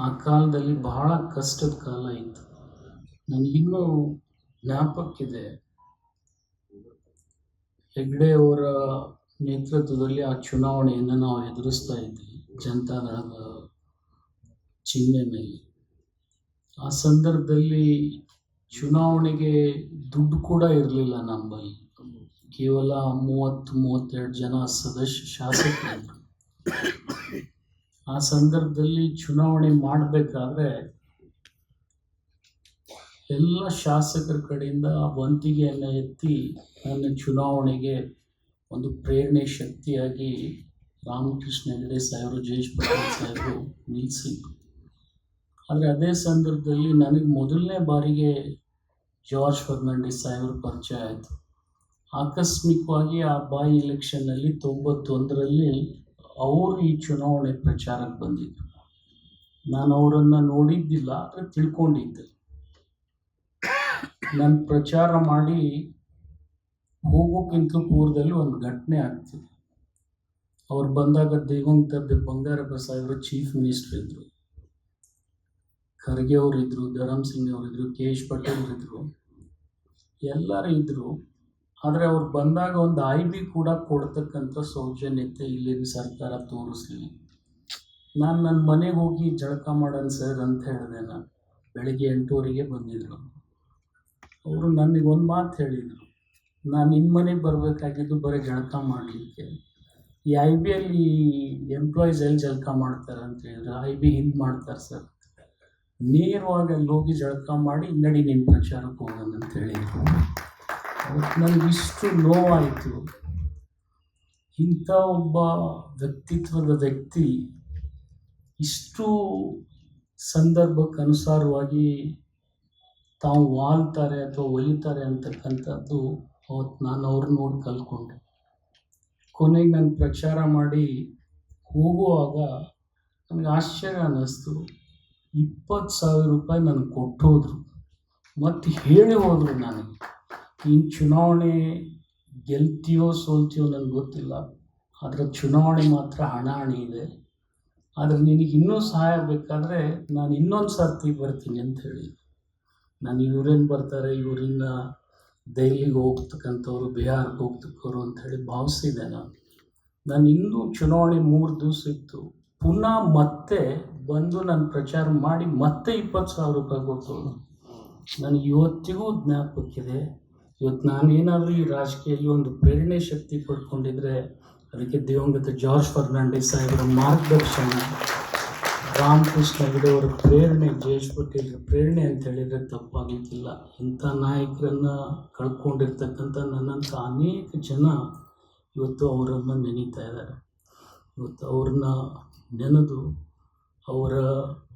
ಆ ಕಾಲದಲ್ಲಿ ಬಹಳ ಕಷ್ಟದ ಕಾಲ ಇತ್ತು. ನನಗಿನ್ನೂ ಜ್ಞಾಪಕ್ಕಿದೆ. ಹೆಗ್ಡೆ ಅವರ ನೇತೃತ್ವದಲ್ಲಿ ಆ ಚುನಾವಣೆಯನ್ನು ನಾವು ಎದುರಿಸ್ತಾ ಇದ್ವಿ, ಜನತಾದಳದ ಚಿಹ್ನೆ ಮೇಲೆ. ಆ ಸಂದರ್ಭದಲ್ಲಿ ಚುನಾವಣೆಗೆ ದುಡ್ಡು ಕೂಡ ಇರಲಿಲ್ಲ ನಮ್ಮಲ್ಲಿ. ಕೇವಲ ಮೂವತ್ತು, ಮೂವತ್ತೆರಡು ಜನ ಸದಸ್ಯ ಶಾಸಕರಿದ್ರು ಆ ಸಂದರ್ಭದಲ್ಲಿ ಚುನಾವಣೆ ಮಾಡಬೇಕಾದ್ರೆ ಎಲ್ಲ ಶಾಸಕರ ಕಡೆಯಿಂದ ವಂತಿಗೆಯನ್ನು ಎತ್ತಿ ನನ್ನ ಚುನಾವಣೆಗೆ ಒಂದು ಪ್ರೇರಣೆ ಶಕ್ತಿಯಾಗಿ ರಾಮಕೃಷ್ಣ ಹೆಗಡೆ ಸಾಹೇಬರು ಜಯೇಶ್ ಪಟೇಲ್ ಸಾಹೇಬರು ನಿಲ್ಲಿಸಿದ್ರು ಆದರೆ ಅದೇ ಸಂದರ್ಭದಲ್ಲಿ ನನಗೆ ಮೊದಲನೇ ಬಾರಿಗೆ ಜಾರ್ಜ್ ಫರ್ನಾಂಡಿಸ್ ಸಾಹೇಬರು ಪರಿಚಯ ಆಯಿತು. ಆಕಸ್ಮಿಕವಾಗಿ ಆ ಬಾಯಿ ಎಲೆಕ್ಷನ್ನಲ್ಲಿ ತೊಂಬತ್ತೊಂದರಲ್ಲಿ ಅವರು ಈ ಚುನಾವಣೆ ಪ್ರಚಾರಕ್ಕೆ ಬಂದಿದ್ದರು ನಾನು ಅವರನ್ನು ನೋಡಿದ್ದಿಲ್ಲ, ಆದರೆ ತಿಳ್ಕೊಂಡಿದ್ದೆ. ನಾನು ಪ್ರಚಾರ ಮಾಡಿ ಹೋಗೋಕ್ಕಿಂತ ಪೂರ್ವದಲ್ಲಿ ಒಂದು ಘಟನೆ ಆಗ್ತಿದೆ. ಅವ್ರು ಬಂದಾಗ ದೇವಂತದ್ದು ಬಂಗಾರಪ್ಪ ಸಾಹೇಬರು ಚೀಫ್ ಮಿನಿಸ್ಟರ್ ಇದ್ದರು ಖರ್ಗೆ ಅವರಿದ್ದರು ಧರಮ್ ಸಿಂಗ್ ಅವರಿದ್ದರು ಕೆ ಎಚ್ ಪಟೇಲ್ ಇದ್ದರು ಎಲ್ಲರೂ ಇದ್ದರು ಆದರೆ ಅವ್ರು ಬಂದಾಗ ಒಂದು ಐ ಬಿ ಕೂಡ ಕೊಡ್ತಕ್ಕಂಥ ಸೌಜನ್ಯತೆ ಇಲ್ಲಿನ ಸರ್ಕಾರ ತೋರಿಸ್ಲಿ. ನಾನು ನನ್ನ ಮನೆಗೆ ಹೋಗಿ ಜಳಕ ಮಾಡೋಣ ಸರ್ ಅಂತ ಹೇಳಿದೆ ನಾನು ಬೆಳಿಗ್ಗೆ ಎಂಟೂವರೆಗೆ ಬಂದಿದ್ದರು ಅವರು ನನಗೆ ಒಂದು ಮಾತು ಹೇಳಿದರು. ನಾನು ನಿಮ್ಮ ಮನೆಗೆ ಬರಬೇಕಾಗಿದ್ದು ಬರೀ ಜಳಕ ಮಾಡಲಿಕ್ಕೆ. ಈ ಐ ಬಿ ಅಲ್ಲಿ ಎಂಪ್ಲಾಯೀಸ್ ಎಲ್ಲಿ ಜಳಕ ಮಾಡ್ತಾರೆ ಅಂತ ಹೇಳಿದ್ರೆ ಐ ಬಿ ಹಿಂದೆ ಮಾಡ್ತಾರೆ ಸರ್. ನೇರವಾಗಿ ಅಲ್ಲಿ ಹೋಗಿ ಜಳಕ ಮಾಡಿ ನಡಿ ನಿಮ್ಮ ಪ್ರಚಾರಕ್ಕೆ ಹೋಗೋಣ ಅಂತ ಹೇಳಿದ್ರು. ಅವತ್ತು ನನಗೆ ಇಷ್ಟು ನೋವಾಯಿತು. ಇಂಥ ಒಬ್ಬ ವ್ಯಕ್ತಿತ್ವದ ವ್ಯಕ್ತಿ ಇಷ್ಟು ಸಂದರ್ಭಕ್ಕೆ ಅನುಸಾರವಾಗಿ ತಾವು ವಾಲ್ತಾರೆ ಅಥವಾ ಒಲಿತಾರೆ ಅಂತಕ್ಕಂಥದ್ದು ಅವತ್ತು ನಾನು ಅವ್ರನ್ನ ನೋಡಿ ಕಲ್ತ್ಕೊಂಡೆ. ಕೊನೆಗೆ ನಾನು ಪ್ರಚಾರ ಮಾಡಿ ಹೋಗುವಾಗ ನನಗೆ ಆಶ್ಚರ್ಯ ಅನ್ನಿಸ್ತು. ಇಪ್ಪತ್ತು ಸಾವಿರ ರೂಪಾಯಿ ನನಗೆ ಕೊಟ್ಟು ಹೋದರು ಮತ್ತು ಹೇಳಿ ಹೋದರು ನನಗೆ. ನೀನು ಚುನಾವಣೆ ಗೆಲ್ತೀಯೋ ಸೋಲ್ತಿಯೋ ನನಗೆ ಗೊತ್ತಿಲ್ಲ. ಆದರೆ ಚುನಾವಣೆ ಮಾತ್ರ ಹಣಾಹಣಿ ಇದೆ. ಆದರೆ ನಿನಗೆ ಇನ್ನೂ ಸಹಾಯ ಬೇಕಾದರೆ ನಾನು ಇನ್ನೊಂದು ಸರ್ತಿ ಬರ್ತೀನಿ ಅಂತ ಹೇಳಿ. ನಾನು ಇವ್ರೇನು ಬರ್ತಾರೆ? ಇವರಿಂದ ದೆಹಲಿಗೆ ಹೋಗ್ತಕ್ಕಂಥವ್ರು, ಬಿಹಾರ್ಗೆ ಹೋಗ್ತಕ್ಕವ್ರು ಅಂತ ಹೇಳಿ ಭಾವಿಸಿದೆ ನಾನು. ನಾನು ಇನ್ನೂ ಚುನಾವಣೆ ಮೂರು ದಿವಸ ಇತ್ತು. ಪುನಃ ಮತ್ತೆ ಬಂದು ನಾನು ಪ್ರಚಾರ ಮಾಡಿ ಮತ್ತೆ ಇಪ್ಪತ್ತು ಸಾವಿರ ರೂಪಾಯಿ ಕೊಟ್ಟು. ನನಗೆ ಇವತ್ತಿಗೂ ಜ್ಞಾಪಕ್ಕಿದೆ ಇವತ್ತು ನಾನು ಏನಾದರೂ ಈ ರಾಜಕೀಯದಲ್ಲಿ ಒಂದು ಪ್ರೇರಣೆ ಶಕ್ತಿ ಪಡ್ಕೊಂಡಿದ್ರೆ ಅದಕ್ಕೆ ದಿವಂಗತ ಜಾರ್ಜ್ ಫರ್ನಾಂಡಿಸ್ ಸಾಹೇಬರ ಮಾರ್ಗದರ್ಶನ, ರಾಮಕೃಷ್ಣ ಅವರ ಪ್ರೇರಣೆ, ಜಯೇಶ್ ಪಟೇಲ್ರ ಪ್ರೇರಣೆ ಅಂತ ಹೇಳಿದರೆ ತಪ್ಪಾಗಲಿಕ್ಕಿಲ್ಲ ಇಂಥ ನಾಯಕರನ್ನು ಕಳ್ಕೊಂಡಿರ್ತಕ್ಕಂಥ ನನ್ನಂಥ ಅನೇಕ ಜನ ಇವತ್ತು ಅವರನ್ನು ನೆನೀತಾ ಇದ್ದಾರೆ. ಇವತ್ತು ಅವ್ರನ್ನ ನೆನೆದು ಅವರ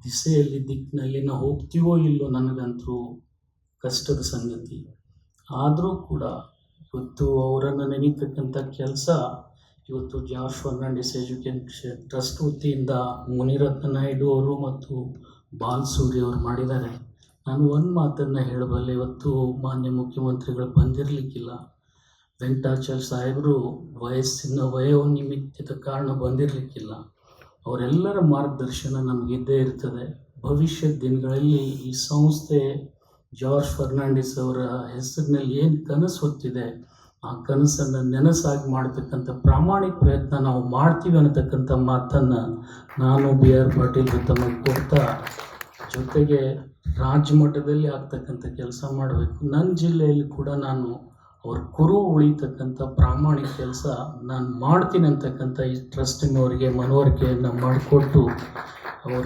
ದಿಸೆಯಲ್ಲಿ, ದಿಕ್ಕಿನಲ್ಲಿ ನಾವು ಹೋಗ್ತೀವೋ ಇಲ್ಲೋ ನನಗಂತೂ ಕಷ್ಟದ ಸಂಗತಿ. ಆದರೂ ಕೂಡ ಇವತ್ತು ಅವರನ್ನು ನೆನೀತಕ್ಕಂಥ ಕೆಲಸ ಇವತ್ತು ಜಾರ್ಜ್ ಫರ್ನಾಂಡಿಸ್ ಎಜುಕೇಷನ್ ಟ್ರಸ್ಟ್ ವತಿಯಿಂದ ಮುನಿರತ್ನ ನಾಯ್ಡು ಅವರು ಮತ್ತು ಬಾಲ್ ಸೂರ್ಯ ಅವರು ಮಾಡಿದ್ದಾರೆ. ನಾನು ಒಂದು ಮಾತನ್ನು ಹೇಳಬಲ್ಲೆ, ಇವತ್ತು ಮಾನ್ಯ ಮುಖ್ಯಮಂತ್ರಿಗಳು ಬಂದಿರಲಿಕ್ಕಿಲ್ಲ. ವೆಂಕಟಾಚಾರ್ಯ ಸಾಹೇಬರು ವಯಸ್ಸಿನ ವಯೋನಿಮಿತ್ತದ ಕಾರಣ ಬಂದಿರಲಿಕ್ಕಿಲ್ಲ. ಅವರೆಲ್ಲರ ಮಾರ್ಗದರ್ಶನ ನಮಗಿದ್ದೇ ಇರ್ತದೆ. ಭವಿಷ್ಯದ ದಿನಗಳಲ್ಲಿ ಈ ಸಂಸ್ಥೆ ಜಾರ್ಜ್ ಫರ್ನಾಂಡಿಸ್ ಅವರ ಹೆಸರಿನಲ್ಲಿ ಏನು ಕನಸು ಹೊತ್ತಿದೆ, ಆ ಕನಸನ್ನು ನೆನಸಾಗಿ ಮಾಡ್ತಕ್ಕಂಥ ಪ್ರಾಮಾಣಿಕ ಪ್ರಯತ್ನ ನಾವು ಮಾಡ್ತೀವಿ ಅನ್ನತಕ್ಕಂಥ ಮಾತನ್ನು ನಾನು ಬಿ ಆರ್ ಪಾಟೀಲ್ ತಮಗೆ ಕೊಡ್ತಾ ಜೊತೆಗೆ ರಾಜ್ಯ ಮಟ್ಟದಲ್ಲಿ ಆಗ್ತಕ್ಕಂಥ ಕೆಲಸ ಮಾಡಬೇಕು. ನನ್ನ ಜಿಲ್ಲೆಯಲ್ಲಿ ಕೂಡ ನಾನು ಅವ್ರ ಕುರು ಉಳಿತಕ್ಕಂಥ ಪ್ರಾಮಾಣಿಕ ಕೆಲಸ ನಾನು ಮಾಡ್ತೀನಿ ಅಂತಕ್ಕಂಥ ಈ ಟ್ರಸ್ಟಿನವರಿಗೆ ಮನವರಿಕೆಯನ್ನು ಮಾಡಿಕೊಟ್ಟು ಅವರ